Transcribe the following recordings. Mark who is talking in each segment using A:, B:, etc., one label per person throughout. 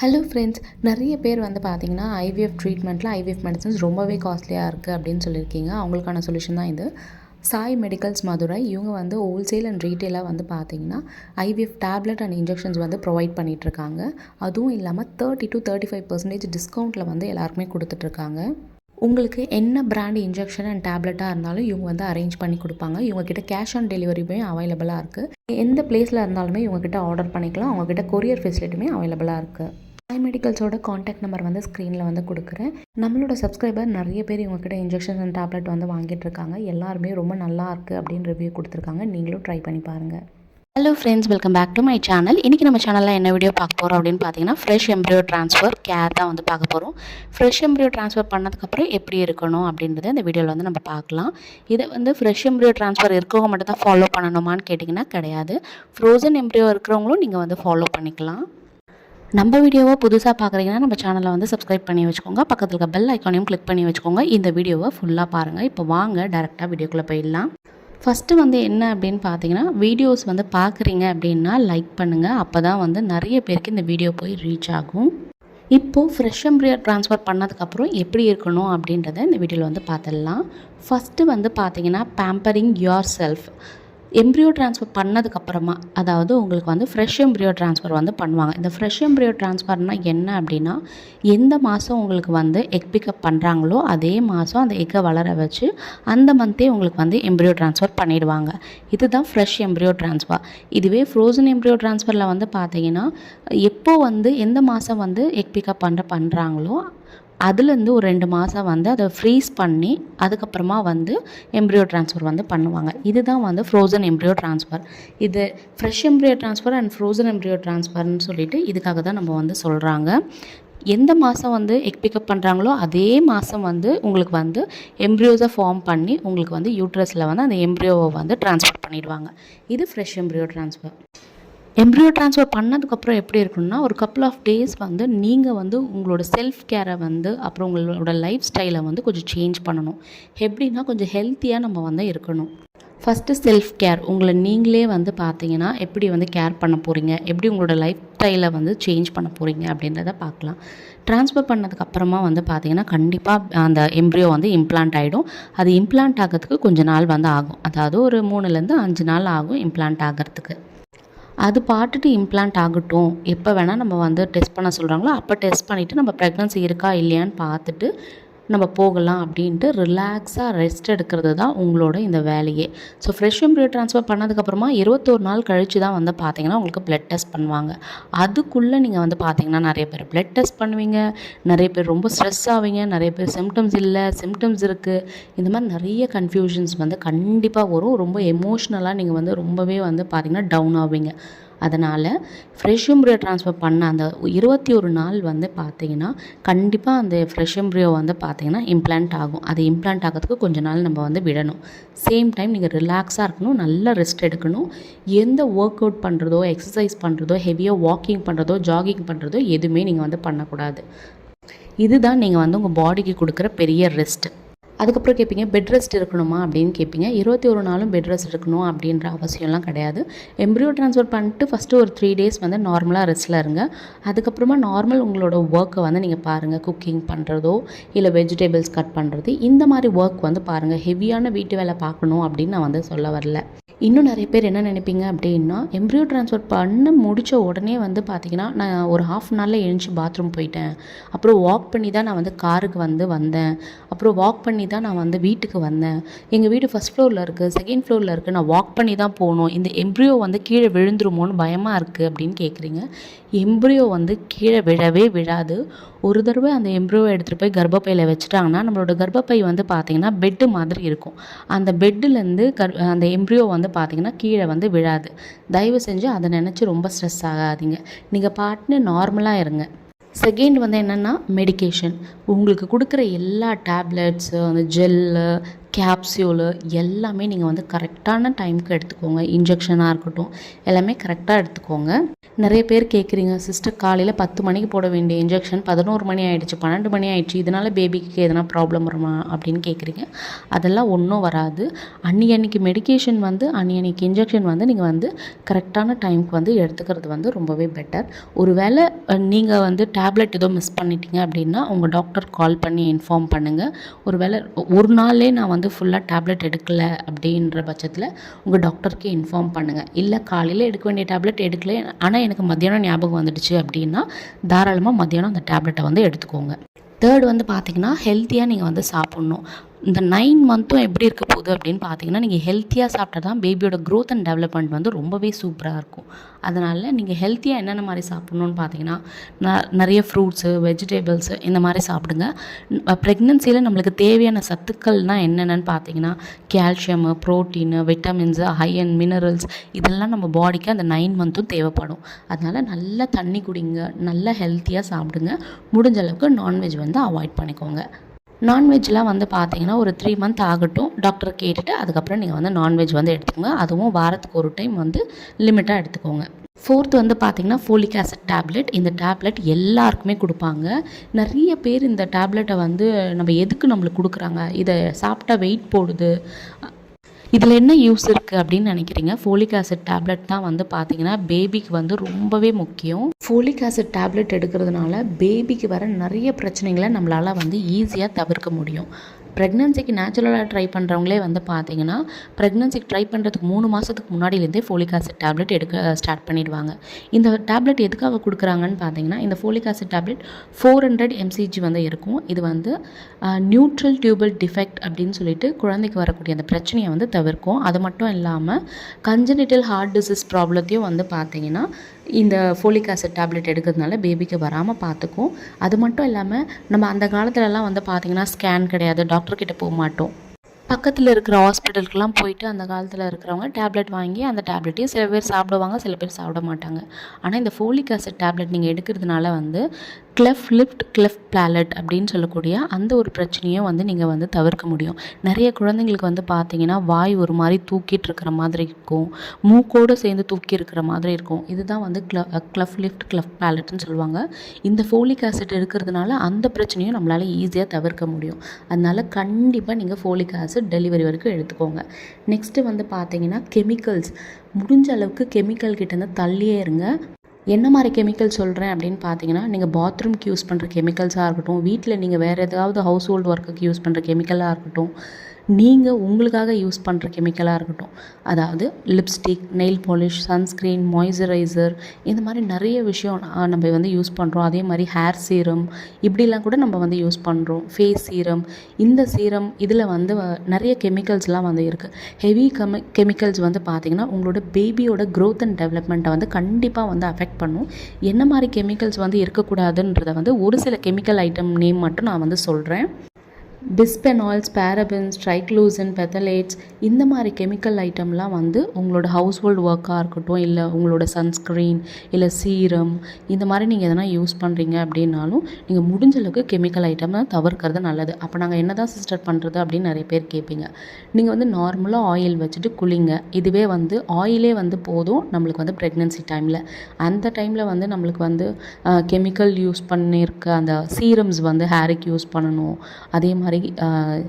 A: Hello friends நிறைய பேர் வந்து பார்த்தீங்கன்னா ஐவிஎஃப் ட்ரீட்மெண்ட்டில் ஐவிஎஃப் மெடிசன்ஸ் ரொம்பவே காஸ்ட்லியாக இருக்குது அப்படின்னு சொல்லியிருக்கீங்க. அவங்களுக்கான சொல்யூஷன் தான் இது. சாய் மெடிக்கல்ஸ் மதுரை இவங்க வந்து ஹோல்சேல் அண்ட் ரீட்டெயிலாக வந்து பார்த்தீங்கன்னா ஐவிஎஃப் டேப்லெட் அண்ட் இன்ஜெக்ஷன்ஸ் வந்து ப்ரொவைட் பண்ணிகிட்ருக்காங்க அதுவும் இல்லாமல் thirty to thirty five percentage டிஸ்கவுண்ட்டில் வந்து எல்லாருக்குமே கொடுத்துட்ருக்காங்க உங்களுக்கு என்ன பிராண்ட் இன்ஜெக்ஷன் அண்ட் டேப்லெட்டாக இருந்தாலும் இவங்க வந்து அரேஞ்ச் பண்ணி கொடுப்பாங்க. இவங்கக்கிட்ட கேஷ் ஆன் டெலிவரியுமே அவைலபிளாக இருக்குது எந்த பிளேஸில் இருந்தாலுமே இவங்கக்கிட்ட ஆர்டர் பண்ணிக்கலாம். அவங்கக்கிட்ட கொரியர் ஃபெசிலிட்டியுமே அவைலபிளாக இருக்குது ஐ மெடிக்கல்ஸோட காண்டாக்ட் நம்பர் வந்து ஸ்க்ரீனில் வந்து கொடுக்குறேன். நம்மளோட சப்ஸ்கிரைபர் நிறைய பேர் இவங்கக்கிட்ட இன்ஜெக்ஷன் அண்ட் டேப்லெட் வந்து வாங்கிட்டு இருக்காங்க. எல்லாருமே ரொம்ப நல்லா இருக்குது அப்படின்னு ரிவ்யூ கொடுத்துருக்காங்க. நீங்களும் ட்ரை பண்ணி பாருங்கள்
B: hello friends welcome back to my channel இன்றைக்கி நம்ம சேனலில் என்ன வீடியோ பார்க்க போகிறோம் அப்படின்னு பார்த்தீங்கன்னா ஃப்ரெஷ் எம்ப்ரியோ ட்ரான்ஸ்ஃபர் கேர் தான் வந்து பார்க்க போகிறோம் ஃப்ரெஷ் எம்ப்ரியோ ட்ரான்ஸ்ஃபர் பண்ணதுக்கப்புறம் எப்படி இருக்கணும் அப்படின்றத இந்த வீடியோவில் வந்து நம்ம பார்க்கலாம். இதை வந்து ஃப்ரெஷ் எம்ப்ரியோ ட்ரான்ஸ்ஃபர் இருக்கவங்க மட்டும் தான் ஃபாலோ பண்ணணுமான்னு கேட்டிங்கன்னா கிடையாது. ஃப்ரோசன் எம்ப்ரியோ இருக்கிறவங்களும் நீங்கள் வந்து ஃபாலோ பண்ணிக்கலாம். நம்ம வீடியோவை புதுசாக பார்க்குறீங்கன்னா நம்ம சேனலை வந்து சப்ஸ்கிரைப் பண்ணி வச்சுக்கோங்க. பக்கத்தில் இருக்க பெல் ஐக்கானையும் கிளிக் பண்ணி வச்சுக்கோங்க. இந்த வீடியோவை ஃபுல்லாக பாருங்கள் இப்போ வாங்க டேரெக்டாக வீடியோக்குள்ளே போயிடலாம். ஃபஸ்ட்டு வந்து என்ன அப்படின்னு பார்த்தீங்கன்னா வீடியோஸ் வந்து பார்க்குறீங்க அப்படின்னா லைக் பண்ணுங்கள் அப்போ தான் வந்து நிறைய பேருக்கு இந்த வீடியோ போய் ரீச் ஆகும். இப்போது ஃப்ரெஷ் எம்ப்ரியோ ட்ரான்ஸ்ஃபர் பண்ணதுக்கப்புறம் எப்படி இருக்கணும் அப்படின்றத இந்த வீடியோவில் வந்து பார்த்துடலாம். ஃபஸ்ட்டு வந்து பார்த்தீங்கன்னா pampering yourself embryo transfer பண்ணதுக்கப்புறமா அதாவது உங்களுக்கு வந்து ஃப்ரெஷ் எம்ப்ரியோ ட்ரான்ஸ்ஃபர் வந்து பண்ணுவாங்க. இந்த ஃப்ரெஷ் எம்ப்ரியோ ட்ரான்ஸ்ஃபர்னால் என்ன அப்படின்னா எந்த மாதம் உங்களுக்கு வந்து எக் பிக்கப் பண்ணுறாங்களோ அதே மாதம் அந்த எக்கை வளர வச்சு அந்த மந்த்தே உங்களுக்கு வந்து எம்ப்ரியோ ட்ரான்ஸ்ஃபர் பண்ணிடுவாங்க. இதுதான் ஃப்ரெஷ் எம்ப்ரியோ ட்ரான்ஸ்ஃபர் இதுவே ஃப்ரோசன் எம்ப்ரியோ ட்ரான்ஸ்ஃபரில் வந்து பார்த்தீங்கன்னா எப்போ வந்து எந்த மாதம் வந்து எக் பிக்கப் பண்ணுற பண்ணுறாங்களோ அதுலேருந்து ஒரு ரெண்டு மாதம் வந்து அதை ஃப்ரீஸ் பண்ணி அதுக்கப்புறமா வந்து எம்ப்ரியோ ட்ரான்ஸ்ஃபர் வந்து பண்ணுவாங்க. இதுதான் வந்து ஃப்ரோசன் எம்ப்ரியோ ட்ரான்ஸ்ஃபர் இது fresh embryo transfer and frozen embryo ட்ரான்ஸ்ஃபர்னு சொல்லிட்டு இதுக்காக தான் நம்ம வந்து சொல்கிறாங்க எந்த மாதம் வந்து எக் பிக்கப் பண்ணுறாங்களோ அதே மாதம் வந்து உங்களுக்கு வந்து எம்ப்ரியோஸை ஃபார்ம் பண்ணி உங்களுக்கு வந்து யூட்ரஸில் வந்து அந்த எம்ப்ரியோவை வந்து ட்ரான்ஸ்ஃபர் பண்ணிடுவாங்க. இது fresh embryo transfer embryo transfer பண்ணதுக்கப்புறம் எப்படி இருக்கணும்னா ஒரு கப்புள் ஆஃப் டேஸ் வந்து நீங்கள் வந்து உங்களோட செல்ஃப் கேரை வந்து அப்புறம் உங்களோட லைஃப் ஸ்டைலை வந்து கொஞ்சம் சேஞ்ச் பண்ணணும். எப்படின்னா கொஞ்சம் ஹெல்த்தியாக நம்ம வந்து இருக்கணும். ஃபஸ்ட்டு செல்ஃப் கேர் உங்களை நீங்களே வந்து பார்த்தீங்கன்னா எப்படி வந்து கேர் பண்ண போகிறீங்க எப்படி உங்களோட லைஃப் ஸ்டைலை வந்து சேஞ்ச் பண்ண போகிறீங்க அப்படின்றத பார்க்கலாம். ட்ரான்ஸ்ஃபர் பண்ணதுக்கப்புறமா வந்து பார்த்தீங்கன்னா கண்டிப்பாக அந்த எம்ப்ரியோ வந்து இம்ப்ளான்ட் ஆகிடும் அது இம்ப்ளான்ட் ஆகிறதுக்கு கொஞ்சம் நாள் வந்து ஆகும். அதாவது ஒரு மூணுலேருந்து அஞ்சு நாள் ஆகும் இம்ப்ளான்ட் ஆகிறதுக்கு. அது பாட்டுட்டு இம்ப்ளான்ட் ஆகட்டும். எப்போ வேணால் நம்ம வந்து டெஸ்ட் பண்ண சொல்கிறாங்களோ அப்போ டெஸ்ட் பண்ணிவிட்டு நம்ம ப்ரெக்னன்சி இருக்கா இல்லையான்னு பார்த்துட்டு நம்ம போகலாம் அப்படின்ட்டு ரிலாக்ஸாக ரெஸ்ட் எடுக்கிறது தான் உங்களோட இந்த வேலையே. ஸோ ஃப்ரெஷ் எம்ப்ரியோ ட்ரான்ஸ்ஃபர் பண்ணதுக்கப்புறமா இருபத்தோரு நாள் கழித்து தான் வந்து பார்த்தீங்கன்னா உங்களுக்கு பிளட் டெஸ்ட் பண்ணுவாங்க. அதுக்குள்ளே நீங்கள் வந்து பார்த்தீங்கன்னா நிறைய பேர் பிளட் டெஸ்ட் பண்ணுவீங்க. நிறைய பேர் ரொம்ப ஸ்ட்ரெஸ் ஆவீங்க. நிறைய பேர் சிம்டம்ஸ் இல்லை சிம்டம்ஸ் இருக்குது இந்த மாதிரி நிறைய கன்ஃபியூஷன்ஸ் வந்து கண்டிப்பாக வரும். ரொம்ப எமோஷ்னலாக நீங்கள் வந்து ரொம்பவே வந்து பார்த்தீங்கன்னா டவுன் ஆவீங்க. அதனால் ஃப்ரெஷ் எம்ப்ரியோ ட்ரான்ஸ்ஃபர் பண்ண அந்த இருபத்தி ஒரு நாள் வந்து பார்த்தீங்கன்னா கண்டிப்பாக அந்த ஃப்ரெஷ் எம்ப்ரியோ வந்து பார்த்தீங்கன்னா இம்ப்ளான்ட் ஆகும். அது இம்ப்ளான்ட் ஆகிறதுக்கு கொஞ்ச நாள் நம்ம வந்து விடணும். சேம் டைம் நீங்கள் ரிலாக்ஸாக இருக்கணும் நல்லா ரெஸ்ட் எடுக்கணும். எந்த ஒர்க் அவுட் பண்ணுறதோ எக்ஸசைஸ் பண்ணுறதோ ஹெவியாக வாக்கிங் பண்ணுறதோ ஜாகிங் பண்ணுறதோ எதுவுமே நீங்கள் வந்து பண்ணக்கூடாது. இதுதான் நீங்கள் வந்து உங்கள் பாடிக்கு கொடுக்குற பெரிய ரெஸ்ட்டு அதுக்கப்புறம் கேட்பீங்க பெட் ரெஸ்ட் இருக்கணுமா? அப்படின்னு கேட்பீங்க இருபத்தி ஒரு நாளும் பெட் ரெஸ்ட் இருக்கணும் அப்படின்ற அவசியம்லாம் கிடையாது. எம்ப்ரியோ ட்ரான்ஸ்ஃபர் பண்ணிட்டு ஃபஸ்ட்டு ஒரு த்ரீ டேஸ் வந்து நார்மலாக ரெஸ்ட்டில் இருங்க. அதுக்கப்புறமா நார்மல் உங்களோட ஒர்க்கை வந்து நீங்கள் பாருங்கள் குக்கிங் பண்ணுறதோ இல்லை வெஜிடபிள்ஸ் கட் பண்ணுறது இந்த மாதிரி ஒர்க் வந்து பாருங்கள் ஹெவியான வீட்டு வேலை பார்க்கணும் அப்படின்னு நான் வந்து சொல்ல வரல. இன்னும் நிறைய பேர் என்ன நினைப்பீங்க அப்படின்னா எம்ப்ரியோ ட்ரான்ஸ்ஃபர் பண்ண முடித்த உடனே வந்து பார்த்திங்கன்னா நான் ஒரு ஹாஃப் அன் ஹவரில் எழுந்துச்சி பாத்ரூம் போயிட்டேன். அப்புறம் வாக் பண்ணி தான் நான் வந்து காருக்கு வந்து வந்தேன். அப்புறம் வாக் பண்ணி தான் நான் வந்து வீட்டுக்கு வந்தேன். எங்கள் வீடு ஃபஸ்ட் ஃப்ளோரில் இருக்குது செகண்ட் ஃப்ளோரில் இருக்குது நான் வாக் பண்ணி தான் போகணும். இந்த எம்ப்ரியோ வந்து கீழே விழுந்துருமோன்னு பயமாக இருக்குது அப்படின்னு கேட்குறீங்க எம்ப்ரியோ வந்து கீழே விழவே விழாது. ஒரு தடவை அந்த எம்ப்ரியோவை எடுத்துகிட்டு போய் கர்ப்பப்பையில் வச்சுட்டாங்கன்னா நம்மளோட கர்ப்பப்பை வந்து பார்த்திங்கன்னா பெட்டு மாதிரி இருக்கும். அந்த பெட்டுலேருந்து கர் அந்த எம்ப்ரியோ வந்து பார்த்திங்கன்னா கீழே வந்து விழாது. தயவு செஞ்சு அதை நினச்சி ரொம்ப ஸ்ட்ரெஸ் ஆகாதீங்க. நீங்கள் பாட்டுன்னு நார்மலாக இருங்க. செகண்ட் வந்து என்னென்னா மெடிகேஷன் உங்களுக்கு கொடுக்குற எல்லா டேப்லெட்ஸு அந்த ஜெல்லு கேப்சியூலு எல்லாமே நீங்கள் வந்து கரெக்டான டைமுக்கு எடுத்துக்கோங்க. இன்ஜெக்ஷனாக இருக்கட்டும் எல்லாமே கரெக்டாக எடுத்துக்கோங்க. நிறைய பேர் கேட்குறீங்க சிஸ்டர் காலையில் பத்து மணிக்கு போட வேண்டிய இன்ஜெக்ஷன் பதினோரு மணி ஆயிடுச்சு பன்னெண்டு மணி ஆகிடுச்சு இதனால் பேபிக்கு எதனா ப்ராப்ளம் வருமா? அப்படின்னு கேட்குறீங்க அதெல்லாம் ஒன்றும் வராது. அன்னி அன்னைக்கு மெடிகேஷன் வந்து அன்னி அன்னைக்கு இன்ஜெக்ஷன் வந்து நீங்கள் வந்து கரெக்டான டைமுக்கு வந்து எடுத்துக்கிறது வந்து ரொம்பவே பெட்டர் ஒருவேளை நீங்கள் வந்து டேப்லெட் ஏதோ மிஸ் பண்ணிட்டீங்க அப்படின்னா உங்கள் டாக்டர் கால் பண்ணி இன்ஃபார்ம் பண்ணுங்கள் ஒருவேளை ஒரு நாளே நான் வந்து ஃபுல்லாக டேப்லெட் எடுக்கலை அப்படின்ற பட்சத்தில் உங்கள் டாக்டருக்கு இன்ஃபார்ம் பண்ணுங்கள் இல்லை காலையில் எடுக்க வேண்டிய டேப்லெட் எடுக்கல. ஆனால் எனக்கு மத்தியானம் ஞாபகம் வந்துடுச்சு அப்படின்னா தாராளமாக மத்தியானம் அந்த டேப்லெட்டை வந்து எடுத்துக்கோங்க. தேர்ட் வந்து பார்த்திங்கன்னா ஹெல்த்தியாக நீங்கள் வந்து சாப்பிட்ணும். இந்த நைன் மந்த்தும் எப்படி இருக்க போகுது அப்படின்னு பார்த்தீங்கன்னா நீங்கள் ஹெல்த்தியாக சாப்பிட்டா தான் பேபியோட க்ரோத் அண்ட் டெவலப்மெண்ட் வந்து ரொம்பவே சூப்பராக இருக்கும். அதனால் நீங்கள் ஹெல்த்தியாக என்னென்ன மாதிரி சாப்பிட்ணுன்னு பார்த்தீங்கன்னா ந நிறைய ஃப்ரூட்ஸு வெஜிடபிள்ஸு இந்த மாதிரி சாப்பிடுங்க. ப்ரெக்னென்சியில் நம்மளுக்கு தேவையான சத்துக்கள்னால் என்னென்னு பார்த்தீங்கன்னா calcium protein vitamins iron minerals இதெல்லாம் நம்ம பாடிக்கு அந்த நைன் மந்த்தும் தேவைப்படும். அதனால் நல்லா தண்ணி குடிங்க நல்லா ஹெல்த்தியாக சாப்பிடுங்க. முடிஞ்ச அளவுக்கு நான்வெஜ் வந்து அவாய்ட் பண்ணிக்கோங்க. நான்வெஜ்லாம் வந்து பார்த்தீங்கன்னா ஒரு த்ரீ மந்த் ஆகட்டும். டாக்டர் கேட்டுட்டு அதுக்கப்புறம் நீங்கள் வந்து நான்வெஜ் வந்து எடுத்துக்கோங்க. அதுவும் வாரத்துக்கு ஒரு டைம் வந்து லிமிட்டாக எடுத்துக்கோங்க. ஃபோர்த் வந்து பார்த்திங்கன்னா ஃபோலிக் ஆசிட் டேப்லெட் இந்த டேப்லெட் எல்லாருக்குமே கொடுப்பாங்க. நிறைய பேர் இந்த டேப்லெட்டை வந்து நம்ம எதுக்கு நம்மளுக்கு கொடுக்குறாங்க? இதை சாப்பிட்டா வெயிட் போடுது. இதில் என்ன யூஸ் இருக்குது அப்படின்னு நினைக்கிறீங்க? ஃபோலிக் ஆசிட் டேப்லெட் தான் வந்து பார்த்தீங்கன்னா பேபிக்கு வந்து ரொம்பவே முக்கியம். ஃபோலிக் ஆசிட் டேப்லெட் எடுக்கிறதுனால பேபிக்கு வர நிறைய பிரச்சனைகளை நம்மளால் வந்து ஈஸியாக தவிர்க்க முடியும். ப்ரெக்னன்சிக்கு நேச்சுரலாக ட்ரை பண்ணுறவங்களே வந்து பார்த்தீங்கன்னா ப்ரெக்னன்சிக்கு ட்ரை பண்ணுறதுக்கு மூணு மாதத்துக்கு முன்னாடியிலேருந்தே ஃபோலிக் ஆசிட் டேப்லெட் எடுக்க ஸ்டார்ட் பண்ணிடுவாங்க. இந்த டேப்லெட் எதுக்காக கொடுக்குறாங்கன்னு பார்த்தீங்கன்னா இந்த folic acid tablet four hundred MCG வந்து இருக்கும். இது வந்து நியூட்ரல் டியூபல் டிஃபெக்ட் அப்படின்னு சொல்லிட்டு குழந்தைக்கு வரக்கூடிய அந்த பிரச்சனையை வந்து தவிர்க்கும். அது மட்டும் இல்லாமல் கஞ்சனிட்டல் ஹார்ட் டிசீஸ் ப்ராப்ளத்தையும் வந்து பார்த்தீங்கன்னா இந்த ஃபோலிக் ஆசிட் டேப்லெட் எடுக்கிறதுனால பேபிக்கு வராமல் பார்த்துக்கும் அது மட்டும் இல்லாமல் நம்ம அந்த காலத்துலலாம் வந்து பார்த்திங்கன்னா ஸ்கேன் கிடையாது டாக்டர் கிட்ட போக மாட்டோம். பக்கத்தில் இருக்கிற ஹாஸ்பிட்டலுக்கெல்லாம் போயிட்டு அந்த காலத்தில் இருக்கிறவங்க டேப்லெட் வாங்கி அந்த டேப்லெட்டையும் சில பேர் சாப்பிடுவாங்க சில பேர் சாப்பிட மாட்டாங்க. ஆனால் இந்த ஃபோலிக் ஆசிட் டேப்லெட் நீங்கள் எடுக்கிறதுனால வந்து கிளெஃப் லிஃப்ட் கிளெஃப் பிளாலட் அப்படின்னு சொல்லக்கூடிய அந்த ஒரு பிரச்சனையும் வந்து நீங்கள் வந்து தவிர்க்க முடியும். நிறைய குழந்தைங்களுக்கு வந்து பார்த்தீங்கன்னா வாய் ஒரு மாதிரி தூக்கிட்டு இருக்கிற மாதிரி இருக்கும். மூக்கோடு சேர்ந்து தூக்கி இருக்கிற மாதிரி இருக்கும். இதுதான் வந்து க்ள கிளஃப் லிஃப்ட் கிளஃப் பிளாலட்னு சொல்லுவாங்க. இந்த ஃபோலிக் ஆசிட் இருக்கிறதுனால அந்த பிரச்சனையும் நம்மளால் ஈஸியாக தவிர்க்க முடியும். அதனால் கண்டிப்பாக நீங்கள் ஃபோலிக் ஆசிட் டெலிவரி வரைக்கும் எடுத்துக்கோங்க. நெக்ஸ்ட்டு வந்து பார்த்தீங்கன்னா கெமிக்கல்ஸ் முடிஞ்ச அளவுக்கு கெமிக்கல் கிட்டேருந்து தள்ளியே இருங்க. என்ன மாதிரி கெமிக்கல் சொல்கிறேன் அப்படின்னு பார்த்தீங்கன்னா நீங்கள் பாத்ரூம்க்கு யூஸ் பண்ணுற கெமிக்கல்ஸாக இருக்கட்டும் வீட்டில் நீங்கள் வேறு ஏதாவது ஹவுஸ் ஹோல்டு ஒர்க்குக்கு யூஸ் பண்ணுற கெமிக்கலாக இருக்கட்டும் நீங்கள் உங்களுக்காக யூஸ் பண்ணுற கெமிக்கலாக இருக்கட்டும். அதாவது lipstick nail polish sunscreen moisturiser இந்த மாதிரி நிறைய விஷயம் நம்ம வந்து யூஸ் பண்ணுறோம் அதே மாதிரி ஹேர் சீரம் இப்படிலாம் கூட நம்ம வந்து யூஸ் பண்ணுறோம் ஃபேஸ் சீரம் இந்த சீரம் இதில் வந்து வ- நிறைய கெமிக்கல்ஸ்லாம் வந்து இருக்குது ஹெவி கெமி கெமிக்கல்ஸ் வந்து பார்த்திங்கன்னா உங்களோட பேபியோட க்ரோத் அண்ட் டெவலப்மெண்ட்டை வந்து கண்டிப்பாக வந்து அஃபெக்ட் பண்ணும். என்ன மாதிரி கெமிக்கல்ஸ் வந்து இருக்கக்கூடாதுன்றதை வந்து ஒரு சில கெமிக்கல் ஐட்டம் நேம் மட்டும் நான் வந்து சொல்கிறேன் பிஸ்பெனால்ஸ் பேரபின்ஸ் ட்ரைக்ளூசன் பெத்தலேட்ஸ் இந்த மாதிரி கெமிக்கல் ஐட்டம்லாம் வந்து உங்களோட ஹவுஸ் ஹோல்டு ஒர்க்காக இருக்கட்டும் இல்லை உங்களோட சன்ஸ்க்ரீன் இல்லை சீரம் இந்த மாதிரி நீங்கள் எதனா யூஸ் பண்ணுறீங்க அப்படின்னாலும் நீங்கள் முடிஞ்ச அளவுக்கு கெமிக்கல் ஐட்டம் தான் தவிர்க்கிறது நல்லது. அப்போ நாங்கள் என்ன தான் சிஸ்டர் பண்ணுறது அப்படின்னு நிறைய பேர் கேட்பீங்க. நீங்கள் வந்து நார்மலாக ஆயில் வச்சுட்டு குளிங்க. இதுவே வந்து ஆயிலே வந்து போதும் நம்மளுக்கு வந்து ப்ரெக்னென்சி டைமில் அந்த டைமில் வந்து நம்மளுக்கு வந்து கெமிக்கல் யூஸ் பண்ணியிருக்க அந்த சீரம்ஸ் வந்து ஹேருக்கு யூஸ் பண்ணணும். அதே மாதிரி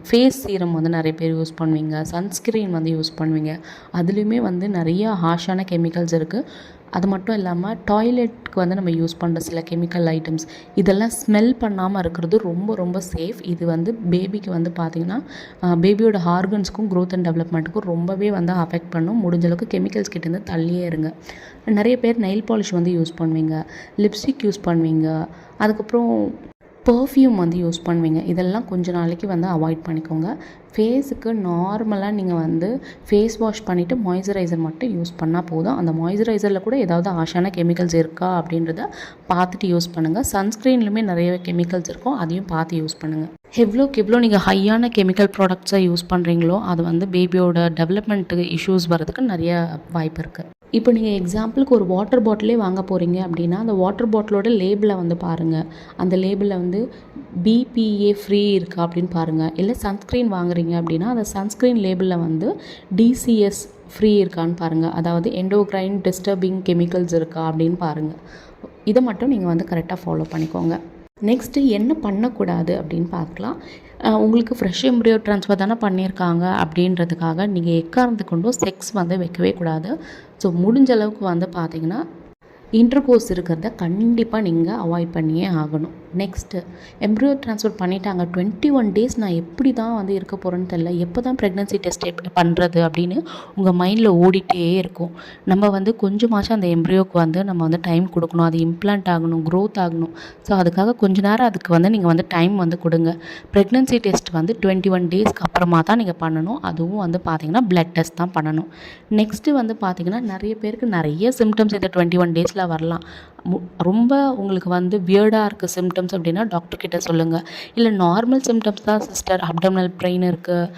B: ஃபேஸ் சீரம் வந்து நிறைய பேர் யூஸ் பண்ணுவீங்க சன்ஸ்க்ரீன் வந்து யூஸ் பண்ணுவீங்க. அதுலேயுமே வந்து நிறைய ஹார்ஷான கெமிக்கல்ஸ் இருக்குது அது மட்டும் இல்லாமல் டாய்லெட்க்கு வந்து நம்ம யூஸ் பண்ணுற சில கெமிக்கல் ஐட்டம்ஸ் இதெல்லாம் ஸ்மெல் பண்ணாமல் இருக்கிறது ரொம்ப ரொம்ப சேஃப் இது வந்து பேபிக்கு வந்து பார்த்திங்கன்னா பேபியோட ஆர்கன்ஸ்க்கும் க்ரோத் அண்ட் டெவலப்மெண்ட்டுக்கும் ரொம்பவே வந்து அஃபெக்ட் பண்ணும். முடிஞ்ச அளவுக்கு கெமிக்கல்ஸ் கிட்டேருந்து தள்ளியே இருங்க. நிறைய பேர் நெயில் பாலிஷ் வந்து யூஸ் பண்ணுவீங்க லிப்ஸ்டிக் யூஸ் பண்ணுவீங்க. அதுக்கப்புறம் பர்ஃப்யூம் வந்து யூஸ் பண்ணுவீங்க. இதெல்லாம் கொஞ்ச நாளைக்கு வந்து அவாய்ட் பண்ணிக்கோங்க. ஃபேஸுக்கு நார்மலாக நீங்கள் வந்து ஃபேஸ் வாஷ் பண்ணிவிட்டு மாய்ஸ்சரைசர் மட்டும் யூஸ் பண்ணால் போதும். அந்த மாய்ஸ்சரைசரில் கூட ஏதாவது ஆஷான கெமிக்கல்ஸ் இருக்கா அப்படின்றத பார்த்துட்டு யூஸ் பண்ணுங்கள் சன்ஸ்க்ரீன்லையுமே நிறைய கெமிக்கல்ஸ் இருக்கும். அதையும் பார்த்து யூஸ் பண்ணுங்கள் எவ்வளோக்கு எவ்வளோ நீங்கள் ஹையான கெமிக்கல் ப்ராடக்ட்ஸை யூஸ் பண்ணுறீங்களோ அது வந்து பேபியோட டெவலப்மெண்ட்டு இஷ்யூஸ் வரதுக்கு நிறைய வாய்ப்பு இருக்குது
A: இப்போ நீங்கள் எக்ஸாம்பிளுக்கு ஒரு வாட்டர் பாட்டிலே வாங்க போகிறீங்க அப்படின்னா அந்த வாட்டர் பாட்டிலோட லேபிளை வந்து பாருங்கள் அந்த லேபிளில் வந்து பிபிஏ ஃப்ரீ இருக்கா அப்படின்னு பாருங்கள் இல்லை சன்ஸ்க்ரீன் வாங்குறீங்க அப்படின்னா அந்த சன்ஸ்க்ரீன் லேபிளில் வந்து டிசிஎஸ் ஃப்ரீ இருக்கான்னு பாருங்கள் அதாவது எண்டோக்ரைன் டிஸ்டர்பிங் கெமிக்கல்ஸ் இருக்கா அப்படின்னு பாருங்கள் இதை மட்டும் நீங்கள் வந்து கரெக்டாக ஃபாலோ பண்ணிக்கோங்க. நெக்ஸ்ட்டு என்ன பண்ணக்கூடாது அப்படின்னு பார்க்கலாம். உங்களுக்கு ஃப்ரெஷ் எம்ப்ரியோ ட்ரான்ஸ்ஃபர் தானே பண்ணியிருக்காங்க அப்படின்றதுக்காக நீங்கள் எக்காரணத்து கொண்டும் செக்ஸ் வந்து வைக்கவே கூடாது. ஸோ முடிஞ்ச அளவுக்கு வந்து பார்த்தீங்கன்னா இன்டர்கோர்ஸ் இருக்கிறத கண்டிப்பாக நீங்கள் அவாய்ட் பண்ணியே ஆகணும். நெக்ஸ்ட்டு எம்ப்ரியோ ட்ரான்ஸ்ஃபர் பண்ணிட்டாங்க. டுவெண்ட்டி ஒன் டேஸ் நான் எப்படி தான் வந்து இருக்க போகிறேன்னு தெரில எப்போ தான் ப்ரெக்னன்சி டெஸ்ட் எப்படி பண்ணுறது அப்படின்னு உங்கள் மைண்டில் ஓடிட்டே இருக்கும். நம்ம வந்து கொஞ்சமாச்சும் அந்த எம்ப்ரியோக்கு வந்து நம்ம வந்து டைம் கொடுக்கணும். அது இம்ப்ளான்ட் ஆகணும் க்ரோத் ஆகணும். ஸோ அதுக்காக கொஞ்ச நேரம் அதுக்கு வந்து நீங்கள் வந்து டைம் வந்து கொடுங்க. ப்ரெக்னன்சி டெஸ்ட் வந்து டுவெண்ட்டி ஒன் டேஸ்க்கு அப்புறமா தான் நீங்கள் பண்ணணும். அதுவும் வந்து பார்த்தீங்கன்னா ப்ளட் டெஸ்ட் தான் பண்ணணும். நெக்ஸ்ட்டு வந்து பார்த்தீங்கன்னா நிறைய பேருக்கு நிறைய சிம்டம்ஸ் இந்த டுவெண்ட்டி ஒன் டேஸில் வரலாம். மு- ரொம்ப உங்களுக்கு வந்து வியர்டாக இருக்குது சிம்டம்ஸ் அப்படின்னா டாக்டர்கிட்ட சொல்லுங்கள் இல்லை நார்மல் சிம்டம்ஸ் தான் சிஸ்டர் அப்டமினல் பெயின் இருக்குது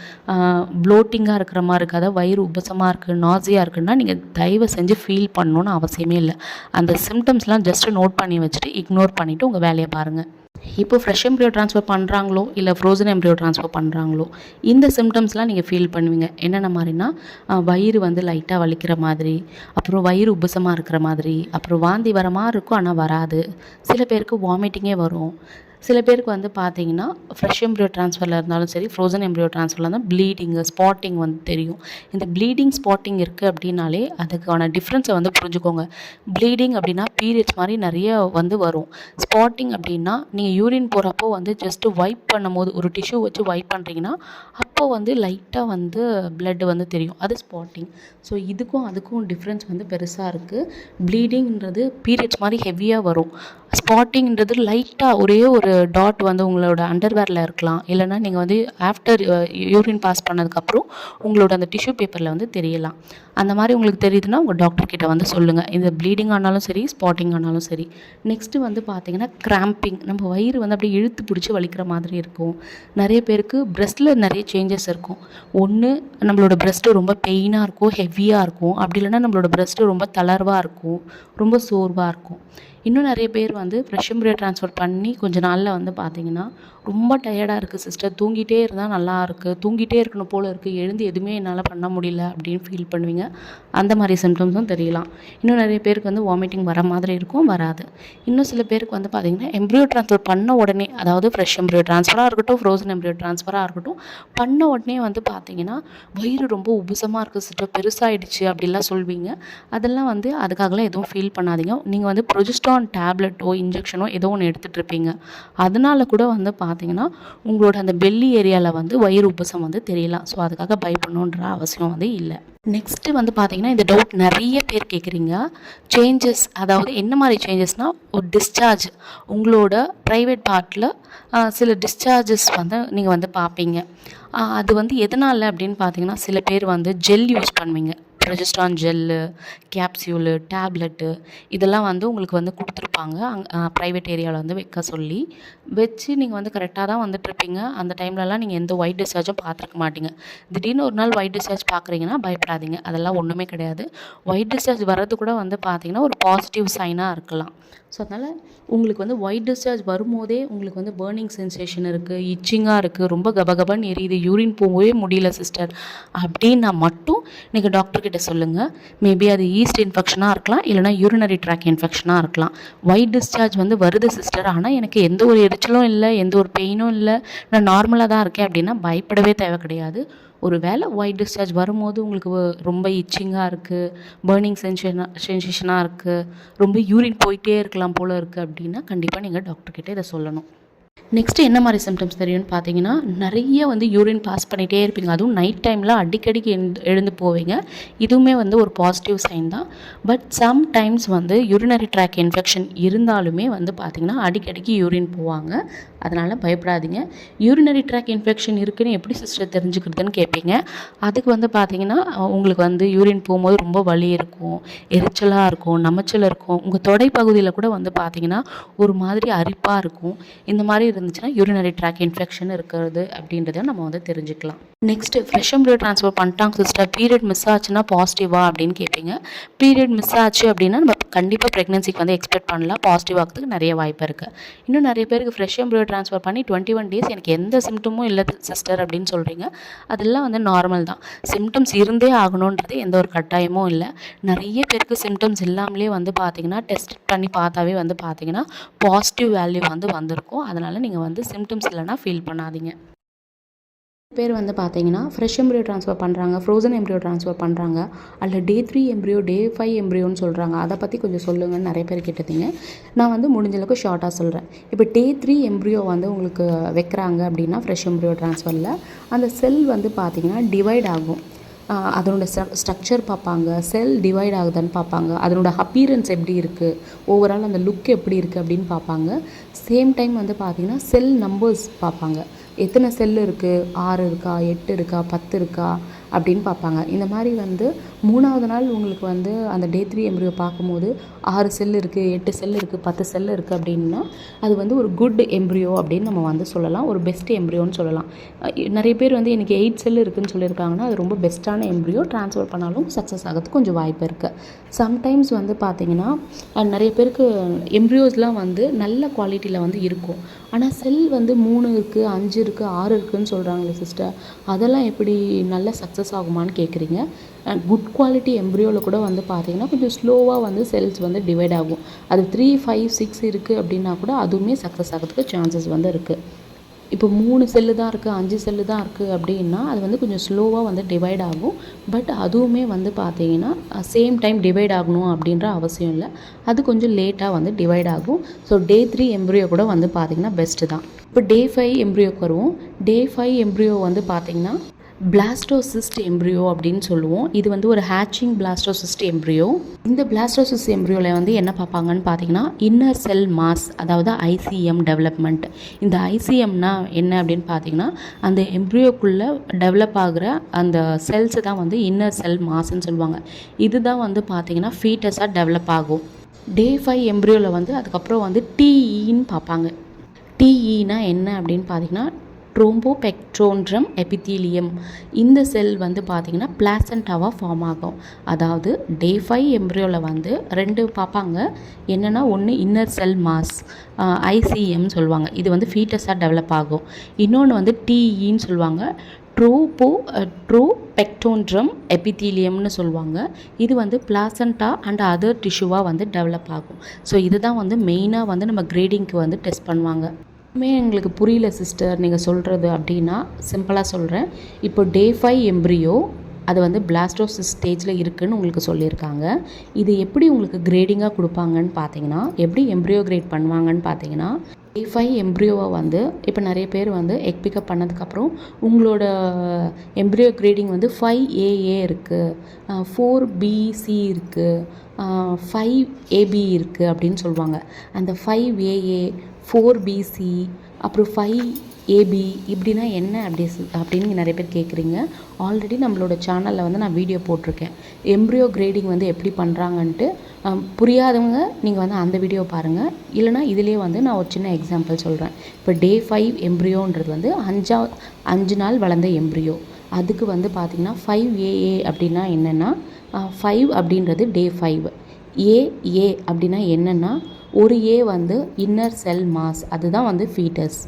A: ப்ளோட்டிங்காக இருக்கிற மாதிரி இருக்குது அதாவது வயிறு உபசமாக இருக்குது நாசியாக இருக்குன்னா நீங்கள் தயவு செஞ்சு ஃபீல் பண்ணணும்னு அவசியமே இல்லை. அந்த சிம்டம்ஸ்லாம் ஜஸ்ட்டு நோட் பண்ணி வச்சுட்டு இக்னோர் பண்ணிவிட்டு உங்கள் வேலையை பாருங்கள் இப்போ ஃப்ரெஷ் எம்ப்ரியோ ட்ரான்ஸ்ஃபர் பண்ணுறாங்களோ இல்லை ஃப்ரோசன் எம்ப்ரியோ ட்ரான்ஸ்ஃபர் பண்ணுறாங்களோ இந்த சிம்டம்ஸ்லாம் நீங்கள் ஃபீல் பண்ணுவீங்க. என்னென்ன மாதிரினா வயிறு வந்து லைட்டாக வலிக்கிற மாதிரி அப்புறம் வயிறு உபசமாக இருக்கிற மாதிரி அப்புறம் வாந்தி வர மாதிரி இருக்கும் ஆனால் வராது. சில பேருக்கு வாமிட்டிங்கே வரும். சில பேருக்கு வந்து பார்த்தீங்கன்னா ஃப்ரெஷ் எம்ப்ரியோ ட்ரான்ஸ்ஃபரில் இருந்தாலும் சரி ஃப்ரோசன் எம்ப்ரியோ ட்ரான்ஸ்ஃபரில் இருந்தால் ப்ளீடிங்கு ஸ்பாட்டிங் வந்து தெரியும். இந்த ப்ளீடிங் ஸ்பாட்டிங் இருக்குது அப்படின்னாலே அதுக்கான டிஃப்ரென்ஸை வந்து புரிஞ்சுக்கோங்க. ப்ளீடிங் அப்படின்னா பீரியட்ஸ் மாதிரி நிறைய வந்து வரும். ஸ்பாட்டிங் அப்படின்னா நீங்கள் யூரின் போகிறப்போ வந்து ஜஸ்ட்டு வைப் பண்ணும்போது ஒரு டிஷ்யூ வச்சு வைப் பண்ணுறீங்கன்னா அப்போ வந்து லைட்டாக வந்து பிளட் வந்து தெரியும். அது ஸ்பாட்டிங் ஸோ இதுக்கும் அதுக்கும் டிஃப்ரென்ஸ் வந்து பெருசாக இருக்குது ப்ளீடிங்ன்றது பீரியட்ஸ் மாதிரி ஹெவியாக வரும். ஸ்பாட்டிங்ன்றது லைட்டாக ஒரே ஒரு டாட் வந்து உங்களோட அண்டர்வேரில் இருக்கலாம். இல்லைன்னா நீங்கள் வந்து ஆஃப்டர் யூரின் பாஸ் பண்ணதுக்கப்புறம் உங்களோட அந்த டிஷ்யூ பேப்பரில் வந்து தெரியலாம். அந்த மாதிரி உங்களுக்கு தெரியுதுன்னா உங்கள் டாக்டர்கிட்ட வந்து சொல்லுங்கள் இந்த ப்ளீடிங் ஆனாலும் சரி ஸ்பாட்டிங் ஆனாலும் சரி. நெக்ஸ்ட்டு வந்து பார்த்தீங்கன்னா கிராம்பிங் நம்ம வயிறு வந்து அப்படியே இழுத்து பிடிச்சி வலிக்கிற மாதிரி இருக்கும். நிறைய பேருக்கு ப்ரெஸ்ட்டில் நிறைய சேஞ்சஸ் இருக்கும். ஒன்று நம்மளோட ப்ரெஸ்ட்டு ரொம்ப பெயினாக இருக்கும் ஹெவியாக இருக்கும். அப்படி இல்லைன்னா நம்மளோட ப்ரெஸ்ட்டு ரொம்ப தளர்வாக இருக்கும் ரொம்ப சோர்வாக இருக்கும். இன்னும் நிறைய பேர் வந்து ஃப்ரெஷ் எம்ப்ரியோ ட்ரான்ஸ்ஃபர் பண்ணி கொஞ்ச நாளில் வந்து பார்த்தீங்கன்னா ரொம்ப டயர்டாக இருக்குது சிஸ்டர் தூங்கிட்டே இருந்தால் நல்லா இருக்குது தூங்கிட்டே இருக்கணும் போல் இருக்குது எழுந்து எதுவுமே என்னால் பண்ண முடியல அப்படின்னு ஃபீல் பண்ணுவீங்க. அந்த மாதிரி சிம்டம்ஸும் தெரியலாம். இன்னும் நிறைய பேருக்கு வந்து வாமிட்டிங் வர மாதிரி இருக்கும் வராது. இன்னும் சில பேருக்கு வந்து பார்த்தீங்கன்னா எம்ப்ரியோ ட்ரான்ஸ்ஃபர் பண்ண உடனே அதாவது ஃப்ரெஷ் எம்ப்ரியோ ட்ரான்ஸ்ஃபராக இருக்கட்டும் ஃப்ரோசன் எம்ப்ரியோ ட்ரான்ஸ்ஃபராக இருக்கட்டும் பண்ண உடனே வந்து பார்த்தீங்கன்னா வயிறு ரொம்ப உபசமாக இருக்குது சிஸ்டர் பெருசாகிடுச்சு அப்படிலாம் சொல்வீங்க. அதெல்லாம் வந்து அதுக்காகலாம் எதுவும் ஃபீல் பண்ணாதீங்க. நீங்கள் வந்து ப்ரொஜெஸ்ட்ரான் டேப்லெட்டோ இன்ஜெக்ஷனோ ஏதோ ஒன்று எடுத்துகிட்டு இருப்பீங்க. அதனால கூட வந்து பார்த்தீங்கன்னா உங்களோட அந்த பெல்லி ஏரியாவில் வந்து வயிறு உபசம் வந்து தெரியலாம். ஸோ அதுக்காக பயப்படணுன்ற அவசியம் வந்து இல்லை. நெக்ஸ்ட்டு வந்து பார்த்தீங்கன்னா இந்த டவுட் நிறைய பேர் கேட்குறீங்க சேஞ்சஸ் அதாவது என்ன மாதிரி சேஞ்சஸ்னால் ஒரு டிஸ்சார்ஜ் உங்களோட ப்ரைவேட் பார்ட்டில் சில டிஸ்சார்ஜஸ் வந்து நீங்கள் வந்து பார்ப்பீங்க அது வந்து எதனால் அப்படின்னு பார்த்தீங்கன்னா சில பேர் வந்து ஜெல் யூஸ் பண்ணுவீங்க. ப்ரொஜெஸ்ட்ரான் ஜெல்லு கேப்சியூலு டேப்லெட்டு இதெல்லாம் வந்து உங்களுக்கு வந்து கொடுத்துருப்பாங்க. அங்கே ப்ரைவேட் ஏரியாவில் வந்து வைக்க சொல்லி வச்சு நீங்கள் வந்து கரெக்டாக தான் வந்துட்டுருப்பீங்க அந்த டைம்லலாம் நீங்கள் எந்த ஒயிட் டிஸ்சார்ஜும் பார்த்துருக்க மாட்டீங்க. திடீர்னு ஒரு நாள் ஒயிட் டிஸ்சார்ஜ் பார்க்குறீங்கன்னா பயப்படாதீங்க. அதெல்லாம் ஒன்றுமே கிடையாது. ஒயிட் டிஸ்சார்ஜ் வர்றது கூட வந்து பார்த்தீங்கன்னா ஒரு பாசிட்டிவ் சைனாக இருக்கலாம். ஸோ அதனால் உங்களுக்கு வந்து ஒயிட் டிஸ்சார்ஜ் வரும்போதே உங்களுக்கு வந்து பேர்னிங் சென்சேஷன் இருக்குது இச்சிங்காக இருக்குது ரொம்ப கபகபன் எரியுது யூரின் போகவே முடியல சிஸ்டர் அப்படின்னா மட்டும் நீங்கள் டாக்டர்கிட்ட சொல்லுங்கள் மேபி அது ஈஸ்ட் இன்ஃபெக்ஷனாக இருக்கலாம் இல்லைனா யூரினரி ட்ராக் இன்ஃபெக்ஷனாக இருக்கலாம். ஒயிட் டிஸ்சார்ஜ் வந்து வருது சிஸ்டர் ஆனால் எனக்கு எந்த ஒரு எரிச்சலும் இல்லை எந்த ஒரு பெயினும் இல்லை. நான் நார்மலாக தான் இருக்கேன் அப்படின்னா பயப்படவே தேவை கிடையாது. ஒரு வேளை ஒயிட் டிஸ்சார்ஜ் வரும்போது உங்களுக்கு ரொம்ப இச்சிங்காக இருக்குது பேர்னிங் சென்சேஷனாக சென்சேஷனாக இருக்குது ரொம்ப யூரின் போயிட்டே இருக்கலாம் போல் இருக்குது அப்படின்னா கண்டிப்பாக நீங்கள் டாக்டர்கிட்ட இதை சொல்லணும். நெக்ஸ்ட்டு என்ன மாதிரி சிம்டம்ஸ் தெரியும்னு பார்த்தீங்கன்னா நிறைய வந்து யூரின் பாஸ் பண்ணிகிட்டே இருப்பீங்க. அதுவும் நைட் டைமில் அடிக்கடிக்கு எழுந்து எழுந்து போவீங்க. இதுவுமே வந்து ஒரு பாசிட்டிவ் சைன் தான். பட் சம் டைம்ஸ் வந்து யூரினரி ட்ராக் இன்ஃபெக்ஷன் இருந்தாலுமே வந்து பார்த்திங்கன்னா அடிக்கடிக்கு யூரின் போவாங்க. அதனால் பயப்படாதீங்க. யூரினரி ட்ராக் இன்ஃபெக்ஷன் இருக்குன்னு எப்படி சிஸ்டர் தெரிஞ்சுக்கிறதுன்னு கேட்பீங்க அதுக்கு வந்து பார்த்தீங்கன்னா உங்களுக்கு வந்து யூரின் போகும்போது ரொம்ப வலி இருக்கும் எரிச்சலாக இருக்கும் நமச்சல் இருக்கும். உங்கள் தொடை பகுதியில் கூட வந்து பார்த்தீங்கன்னா ஒரு மாதிரி அரிப்பாக இருக்கும். இந்த மாதிரி
B: இருந்துச்சுன்னா யூரினரி ட்ராக் இன்ஃபெக்ஷன் இருக்கிறது அப்படின்றத நம்ம வந்து தெரிஞ்சுக்கலாம். நெக்ஸ்ட்டு ஃப்ரெஷ் எம்ப்ரியோ ட்ரான்ஸ்ஃபர் பண்ணிட்டாங்க சிஸ்டர் பீரியட் மிஸ் ஆச்சுன்னா பாசிட்டிவா அப்படின்னு கேட்பீங்க பீரியட் மிஸ் ஆச்சு அப்படின்னா நம்ம கண்டிப்பாக ப்ரெக்னன்சிக்கு வந்து எக்ஸ்பெக்ட் பண்ணலாம். பாசிட்டிவ் ஆகிறதுக்கு நிறைய வாய்ப்பு இருக்குது இன்னும் நிறைய பேருக்கு ஃப்ரெஷ் எம்ப்ரியோ ட்ரான்ஸ்ஃபர் பண்ணி டுவெண்ட்டி ஒன் டேஸ் எனக்கு எந்த சிம்டமும் இல்லை சிஸ்டர் அப்படின்னு சொல்கிறீங்க அதெல்லாம் வந்து நார்மல் தான். சிம்டம்ஸ் இருந்தே ஆகணுன்றது எந்த ஒரு கட்டாயமும் இல்லை. நிறைய பேருக்கு சிம்டம்ஸ் இல்லாமலே வந்து பார்த்தீங்கன்னா டெஸ்ட் பண்ணி பார்த்தாவே வந்து பார்த்தீங்கன்னா பாசிட்டிவ் வேல்யூ வந்து வந்திருக்கும். அதனால் நீங்கள் வந்து சிம்டம்ஸ் இல்லைன்னா ஃபீல் பண்ணாதீங்க.
A: பேர் வந்து பார்த்தீங்கன்னா ஃப்ரெஷ் எம்ப்ரியோ ட்ரான்ஸ்ஃபர் பண்ணுறாங்க ஃப்ரோசன் எம்ப்ரியோ ட்ரான்ஸ்ஃபர் பண்ணுறாங்க அல்ல day three embryo day five எம்ப்ரியோன்னு சொல்கிறாங்க அதை பற்றி கொஞ்சம் சொல்லுங்கன்னு நிறைய பேர் கேட்டிருந்தீங்க. நான் வந்து முடிஞ்ச அளவுக்கு ஷார்ட்டாக சொல்கிறேன் இப்போ டே த்ரீ எம்ப்ரியோ வந்து உங்களுக்கு வைக்கிறாங்க அப்படின்னா ஃப்ரெஷ் எம்ப்ரியோ ட்ரான்ஸ்ஃபரில் அந்த செல் வந்து பார்த்தீங்கன்னா டிவைட் ஆகும். அதனோட ஸ்ட்ரக்சர் பார்ப்பாங்க. செல் டிவைட் ஆகுதான்னு பார்ப்பாங்க. அதனோட அப்பீரன்ஸ் எப்படி இருக்குது ஓவரால் அந்த லுக் எப்படி இருக்குது அப்படின்னு பார்ப்பாங்க. சேம் டைம் வந்து பார்த்திங்கன்னா செல் நம்பர்ஸ் பார்ப்பாங்க. எத்தனை செல் இருக்குது ஆறு இருக்கா? எட்டு இருக்கா? பத்து இருக்கா? அப்படின்னு பார்ப்பாங்க. இந்த மாதிரி வந்து மூணாவது நாள் உங்களுக்கு வந்து அந்த டே த்ரீ எம்ப்ரியோ பார்க்கும்போது ஆறு செல் இருக்குது எட்டு செல் இருக்குது பத்து செல் இருக்குது அப்படின்னா அது வந்து ஒரு குட் எம்ப்ரியோ அப்படின்னு நம்ம வந்து சொல்லலாம். ஒரு பெஸ்ட் எம்ப்ரியோன்னு சொல்லலாம். நிறைய பேர் வந்து எனக்கு எயிட் செல் இருக்குன்னு சொல்லியிருக்காங்கன்னா அது ரொம்ப பெஸ்ட்டான எம்ப்ரியோ ட்ரான்ஸ்ஃபர் பண்ணாலும் சக்ஸஸ் ஆகிறதுக்கு கொஞ்சம் வாய்ப்பு இருக்குது சம்டைம்ஸ் வந்து பார்த்தீங்கன்னா நிறைய பேருக்கு எம்ப்ரியோஸ்லாம் வந்து நல்ல குவாலிட்டியில் வந்து இருக்கும். ஆனால் செல் வந்து மூணு இருக்குது அஞ்சு இருக்குது ஆறு இருக்குதுன்னு சொல்கிறாங்களே சிஸ்டர் அதெல்லாம் எப்படி நல்ல சக்ஸஸ் ஆகுமான்னு கேட்குறீங்க குட் குவாலிட்டி எம்ப்ரியோவில் கூட வந்து பார்த்தீங்கன்னா கொஞ்சம் ஸ்லோவாக வந்து செல்ஸ் வந்து டிவைட் ஆகும். அது த்ரீ ஃபைவ் சிக்ஸ் இருக்குது அப்படின்னா கூட அதுவுமே சக்ஸஸ் ஆகிறதுக்கு சான்சஸ் வந்து இருக்குது இப்போ மூணு செல்லு தான் இருக்குது அஞ்சு செல்லு தான் இருக்குது அப்படின்னா அது வந்து கொஞ்சம் ஸ்லோவாக வந்து டிவைட் ஆகும். பட் அதுவுமே வந்து பார்த்தீங்கன்னா சேம் டைம் டிவைட் ஆகணும் அப்படின்ற அவசியம் இல்லை. அது கொஞ்சம் லேட்டாக வந்து டிவைட் ஆகும். ஸோ டே த்ரீ எம்ப்ரியோ கூட வந்து பார்த்தீங்கன்னா பெஸ்ட்டு தான். இப்போ டே ஃபைவ் எம்ப்ரியோக்கு வருவோம். டே ஃபைவ் எம்ப்ரியோ வந்து பார்த்தீங்கன்னா பிளாஸ்டோசிஸ்ட் எம்ப்ரியோ அப்படின்னு சொல்லுவோம். இது வந்து ஒரு ஹேச்சிங் பிளாஸ்டோசிஸ்ட் எம்ப்ரியோ இந்த பிளாஸ்டோசிஸ்ட் எம்ப்ரியோவில் வந்து என்ன பார்ப்பாங்கன்னு பார்த்தீங்கன்னா இன்னர் செல் மாஸ் அதாவது ஐசிஎம் டெவலப்மெண்ட் இந்த ஐசிஎம்னா என்ன அப்படின்னு பார்த்தீங்கன்னா அந்த எம்ப்ரியோக்குள்ளே டெவலப் ஆகிற அந்த செல்ஸ் தான் வந்து இன்னர் செல் மாஸ்ன்னு சொல்லுவாங்க. இதுதான் வந்து பார்த்தீங்கன்னா ஃபீட்டஸாக டெவலப் ஆகும். டே ஃபைவ் எம்ப்ரியோவில் வந்து அதுக்கப்புறம் வந்து டிஇன்னு பார்ப்பாங்க. டிஇனா என்ன அப்படின்னு பார்த்தீங்கன்னா ட்ரோம்போபெக்ட்ரோன்ட்ரம் எபித்தீலியம் இந்த செல் வந்து பார்த்திங்கன்னா பிளாசண்டாவாக ஃபார்ம் ஆகும். அதாவது டே ஃபைவ் எம்ப்ரியோவில் வந்து ரெண்டு பார்ப்பாங்க. என்னென்னா ஒன்று இன்னர் செல் மாஸ் ஐசிஎம் சொல்லுவாங்க. இது வந்து ஃபீட்டஸாக டெவலப் ஆகும். இன்னொன்று வந்து டிஇன்னு சொல்லுவாங்க. ட்ரோபோ ட்ரோ பெக்டோன்ட்ரம் எபித்தீலியம்னு சொல்லுவாங்க. இது வந்து பிளாசண்டா அண்ட் அதர் டிஷ்யூவாக வந்து டெவலப் ஆகும். ஸோ இதுதான் வந்து மெயினாக வந்து நம்ம கிரேடிங்க்கு வந்து டெஸ்ட் பண்ணுவாங்க. மே எங்களுக்கு புரியல சிஸ்டர் நீங்கள் சொல்கிறது அப்படின்னா சிம்பிளாக சொல்கிறேன் இப்போ டே ஃபைவ் எம்ப்ரியோ அது வந்து பிளாஸ்டோசிஸ் ஸ்டேஜில் இருக்குதுன்னு உங்களுக்கு சொல்லியிருக்காங்க. இது எப்படி உங்களுக்கு கிரேடிங்காக கொடுப்பாங்கன்னு பார்த்தீங்கன்னா எப்படி எம்ப்ரியோ கிரேட் பண்ணுவாங்கன்னு பார்த்தீங்கன்னா டே ஃபைவ் எம்ப்ரியோவை வந்து இப்போ நிறைய பேர் வந்து எக் பிக்கப் பண்ணதுக்கப்புறம் உங்களோட எம்ப்ரியோ கிரேடிங் வந்து ஃபைவ் ஏஏ இருக்குது ஃபோர் பிசி இருக்குது ஃபைவ் ஏபி இருக்குது அப்படின்னு சொல்லுவாங்க. அந்த ஃபைவ் ஏஏ ஃபோர் பிசி அப்புறம் ஃபைவ் ஏபி இப்படின்னா என்ன அப்படி அப்படின்னு நிறைய பேர் கேட்குறீங்க. ஆல்ரெடி நம்மளோட சேனலில் வந்து நான் வீடியோ போட்டிருக்கேன். எம்ப்ரியோ கிரேடிங் வந்து எப்படி பண்ணுறாங்கன்ட்டு புரியாதவங்க நீங்கள் வந்து அந்த வீடியோ பாருங்கள் இல்லைனா இதுலேயே வந்து நான் ஒரு சின்ன எக்ஸாம்பிள் சொல்கிறேன் இப்போ டே ஃபைவ் எம்ப்ரியோன்றது வந்து அஞ்சா அஞ்சு நாள் வளர்ந்த எம்ப்ரியோ அதுக்கு வந்து பார்த்திங்கன்னா ஃபைவ் ஏஏ அப்படின்னா என்னென்னா ஃபைவ் அப்படின்றது டே ஃபைவ் ஏஏ அப்படின்னா என்னென்னா ஒரு ஏ வந்து இன்னர் செல் மாஸ் அதுதான் வந்து ஃபீட்டஸ்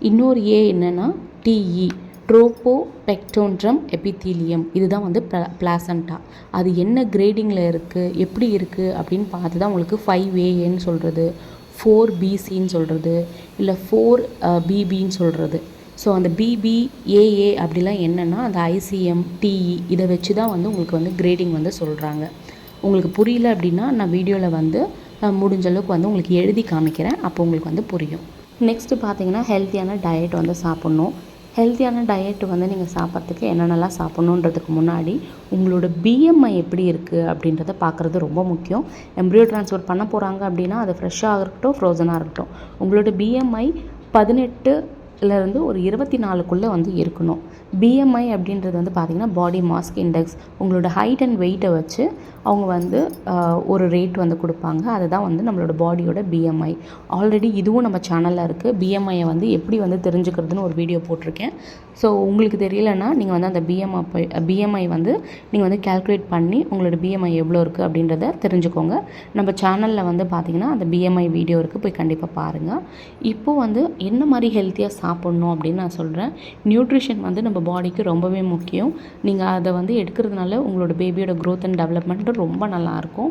A: இன்னொரு ஏ என்னென்னா டிஇ ட்ரோப்போ பெக்டோன்ட்ரம் எபித்தீலியம் இதுதான் வந்து பிளாசண்டா அது என்ன கிரேடிங்கில் இருக்குது எப்படி இருக்குது அப்படின்னு பார்த்து தான் உங்களுக்கு ஃபைவ் ஏஏன்னு சொல்கிறது ஃபோர் பிசின்னு சொல்கிறது இல்லை ஃபோர் பிபின்னு சொல்கிறது ஸோ அந்த பிபி ஏஏ அப்படிலாம் என்னென்னா அந்த ஐசிஎம் டிஇ இதை வச்சு தான் வந்து உங்களுக்கு வந்து கிரேடிங் வந்து சொல்கிறாங்க உங்களுக்கு புரியல அப்படின்னா நான் வீடியோவில் வந்து முடிஞ்ச அளவுக்கு வந்து உங்களுக்கு எழுதி காமிக்கிறேன். அப்போ உங்களுக்கு வந்து புரியும். நெக்ஸ்ட்டு பார்த்தீங்கன்னா ஹெல்த்தியான டயட் வந்து சாப்பிட்ணும். ஹெல்த்தியான டயட் வந்து நீங்கள் சாப்பிட்றதுக்கு என்னென்னலாம் சாப்பிட்ணுன்றதுக்கு முன்னாடி உங்களோட பிஎம்ஐ எப்படி இருக்குது அப்படின்றத பார்க்குறது ரொம்ப முக்கியம். எம்ப்ரியோ ட்ரான்ஸ்ஃபர் பண்ண போகிறாங்க அப்படின்னா அது ஃப்ரெஷ்ஷாக இருக்கட்டும் ஃப்ரோசனாக இருக்கட்டும். உங்களோட பிஎம்ஐ பதினெட்டு இருந்து ஒரு இருபத்தி நாலுக்குள்ளே வந்து இருக்கணும். பிஎம்ஐ அப்படின்றது வந்து பார்த்திங்கன்னா பாடி மாஸ்க் இண்டெக்ஸ் உங்களோட ஹைட் அண்ட் வெயிட்டை வச்சு அவங்க வந்து ஒரு ரேட் வந்து கொடுப்பாங்க. அதுதான் வந்து நம்மளோட பாடியோட பிஎம்ஐ ஆல்ரெடி இதுவும் நம்ம சேனலில் இருக்குது பிஎம்ஐயை வந்து எப்படி வந்து தெரிஞ்சுக்கிறதுன்னு ஒரு வீடியோ போட்டிருக்கேன். ஸோ உங்களுக்கு தெரியலன்னா நீங்கள் வந்து அந்த பிஎம்ஐ பிஎம்ஐ வந்து நீங்கள் வந்து கால்குலேட் பண்ணி உங்களோட பிஎம்ஐ எவ்வளோ இருக்குது அப்படின்றத தெரிஞ்சுக்கோங்க. நம்ம சேனலில் வந்து பார்த்தீங்கன்னா அந்த பிஎம்ஐ வீடியோ இருக்குது போய் கண்டிப்பாக பாருங்கள் இப்போது வந்து என்ன மாதிரி ஹெல்த்தியாக சாப்பிட்ணும் அப்படின்னு நான் சொல்கிறேன் நியூட்ரிஷன் வந்து நம்ம பாடிக்கு ரொம்பவே முக்கியம். நீங்கள் அதை வந்து எடுக்கிறதுனால உங்களோட பேபியோட க்ரோத் அண்ட் டெவலப்மெண்ட் டெவலப்மெண்ட்டு ரொம்ப நல்லாயிருக்கும்.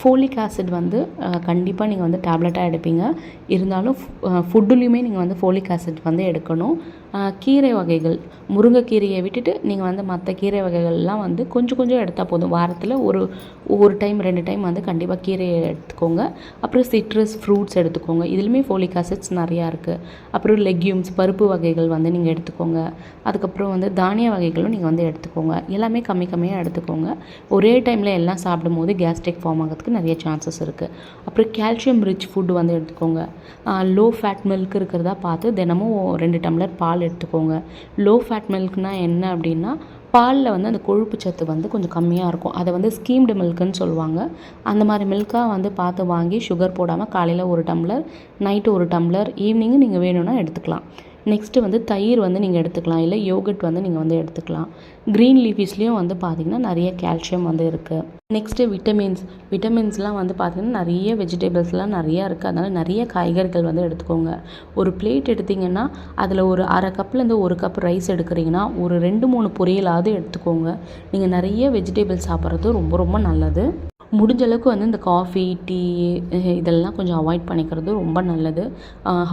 A: ஃபோலிக் ஆசிட் வந்து கண்டிப்பாக நீங்கள் வந்து டேப்லெட்டாக எடுப்பீங்க. இருந்தாலும் ஃபுட்டுலேயுமே நீங்கள் வந்து ஃபோலிக் ஆசிட் வந்து எடுக்கணும். கீரை வகைகள். முருங்கைக்கீரையை விட்டுட்டு நீங்கள் வந்து மற்ற கீரை வகைகள்லாம் வந்து கொஞ்சம் கொஞ்சம் எடுத்தால் போதும். வாரத்தில் ஒரு ஒரு டைம் ரெண்டு டைம் வந்து கண்டிப்பாக கீரையை எடுத்துக்கோங்க. அப்புறம் சிட்ரஸ் ஃப்ரூட்ஸ் எடுத்துக்கோங்க. இதுலேயுமே ஃபோலிக் ஆசிட்ஸ் நிறையா இருக்குது அப்புறம் லெக்யூம்ஸ் பருப்பு வகைகள் வந்து நீங்கள் எடுத்துக்கோங்க. அதுக்கப்புறம் வந்து தானிய வகைகளும் நீங்கள் வந்து எடுத்துக்கோங்க. எல்லாமே கம்மி கம்மியாக எடுத்துக்கோங்க. ஒரே டைமில் எல்லாம் சாப்பிடும் போது கேஸ்ட்ரிக் ஃபார்ம் ஆகிறதுக்கு நிறைய சான்சஸ் இருக்குது அப்புறம் கால்சியம் ரிச் ஃபுட் வந்து எடுத்துக்கோங்க. லோ ஃபேட் மில்க் இருக்கிறதா பார்த்து தினமும் ரெண்டு டம்ளர் பால் எடுத்துக்கோங்க. லோ ஃபேட் மில்க்னால் என்ன அப்படின்னா பாலில் வந்து அந்த கொழுப்பு சத்து வந்து கொஞ்சம் கம்மியாக இருக்கும். அதை வந்து ஸ்கீம்டு மில்க்குன்னு சொல்லுவாங்க. அந்த மாதிரி மில்க்காக வந்து பார்த்து வாங்கி சுகர் போடாமல் காலையில் ஒரு டம்ளர் நைட்டு ஒரு டம்ளர் ஈவினிங்கு நீங்கள் வேணும்னா எடுத்துக்கலாம். நெக்ஸ்ட்டு வந்து தயிர் வந்து நீங்கள் எடுத்துக்கலாம். இல்லை யோகட் வந்து நீங்கள் வந்து எடுத்துக்கலாம். க்ரீன் லீஃபீஸ்லேயும் வந்து பார்த்திங்கன்னா நிறைய கால்சியம் வந்து இருக்குது நெக்ஸ்ட்டு விட்டமின்ஸ் விட்டமின்ஸ்லாம் வந்து பார்த்திங்கன்னா நிறைய வெஜிடபிள்ஸ்லாம் நிறையா இருக்குது அதனால் நிறைய காய்கறிகள் வந்து எடுத்துக்கோங்க. ஒரு பிளேட் எடுத்திங்கன்னா அதில் ஒரு அரை கப்லேருந்து ஒரு கப் ரைஸ் எடுக்கிறீங்கன்னா ஒரு ரெண்டு மூணு பொரியலாவது எடுத்துக்கோங்க. நீங்கள் நிறைய வெஜிடபிள்ஸ் சாப்பிட்றது ரொம்ப ரொம்ப நல்லது. முடிஞ்ச அளவுக்கு வந்து இந்த காஃபி டீ இதெல்லாம் கொஞ்சம் அவாய்ட் பண்ணிக்கிறது ரொம்ப நல்லது.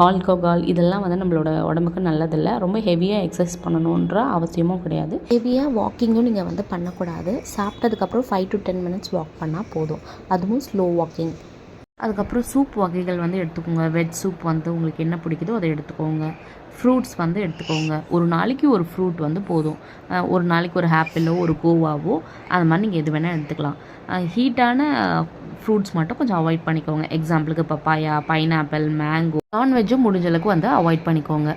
A: ஆல்கஹால் இதெல்லாம் வந்து நம்மளோட உடம்புக்கு நல்லதில்லை. ரொம்ப ஹெவியாக எக்ஸசைஸ் பண்ணணுன்ற அவசியமும் கிடையாது.
B: ஹெவியாக வாக்கிங்கும் நீங்கள் வந்து பண்ணக்கூடாது. சாப்பிட்டதுக்கப்புறம் five to ten minutes walk பண்ணால் போதும். அதுவும் ஸ்லோ வாக்கிங்
A: அதுக்கப்புறம் சூப் வகைகள் வந்து எடுத்துக்கோங்க. வெஜ் சூப் வந்து உங்களுக்கு என்ன பிடிக்குதோ அதை எடுத்துக்கோங்க. ஃப்ரூட்ஸ் வந்து எடுத்துக்கோங்க. ஒரு நாளைக்கு ஒரு ஃப்ரூட் வந்து போதும். ஒரு நாளைக்கு ஒரு ஆப்பிளோ ஒரு கோவாவோ அது மாதிரி நீங்கள் எது வேணால் எடுத்துக்கலாம். ஹீட்டான ஃப்ரூட்ஸ் மட்டும் கொஞ்சம் அவாய்ட் பண்ணிக்கோங்க. எக்ஸாம்பிளுக்கு பப்பாயா பைனாப்பிள் மேங்கோ நான்வெஜ்ஜும் முடிஞ்சளவுக்கு வந்து அவாய்ட் பண்ணிக்கோங்க.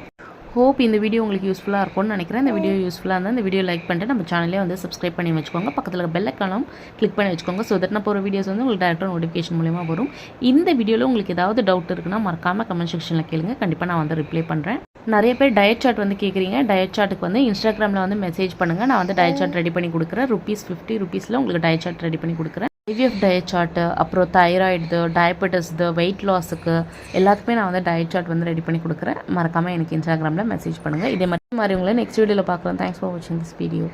A: ஹோப் இந்த வீடியோ உங்களுக்கு யூஸ்ஃபுல்லாக இருக்கும்னு நினைக்கிறேன். இந்த வீடியோ யூஸ்ஃபுல்லாக இருந்தால் இந்த வீடியோ லைக் பண்ணிட்டு நம்ம சேனலே வந்து சப்ஸ்கிரைப் பண்ணி வச்சுக்கோங்க. பக்கத்தில் பெல்லைக்கானும் கிளிக் பண்ணி வச்சுக்கோங்க. ஸோ தட் நான் போகிற வீடியோஸ் வந்து உங்களுக்கு டேரக்டாக நோட்டிஃபிகேஷன் மூலியமாக வரும். இந்த வீடியோவில் உங்களுக்கு ஏதாவது டவுட் இருக்குன்னா மறக்காமல் கமெண்ட் செக்ஷனில் கேளுங்க. கண்டிப்பாக நான் வந்து ரிப்ளை பண்ணுறேன் நிறைய பேர் டயட் சார்ட் வந்து கேட்குறீங்க டயட் சார்ட்டுக்கு வந்து இன்ஸ்டாகிராமில் வந்து மெசேஜ் பண்ணுங்கள் நான் வந்து டயட் சார்ட் ரெடி பண்ணி கொடுக்குறேன். ருபீஸ் ஃபிஃப்டி ருபீஸில் உங்களுக்கு டயட் சார்ட் ரெடி பண்ணி கொடுக்குறேன். ஐவிஎஃப் டயட் சார்ட்டு அப்புறம் தைராய்டு டயபெட்டிஸ்து வெயிட் லாஸுக்கு எல்லாத்துக்குமே நான் வந்து டயட் சார்ட் வந்து ரெடி பண்ணி கொடுக்குறேன். மறக்காமல் எனக்கு இன்ஸ்டாகிராமில் மெசேஜ் பண்ணுங்கள் இதே மாதிரி மாதிரி உங்களை நெக்ஸ்ட் வீடியோவில் பார்க்குறேன் தேங்க்ஸ் ஃபார் வாட்சிங் திஸ் வீடியோ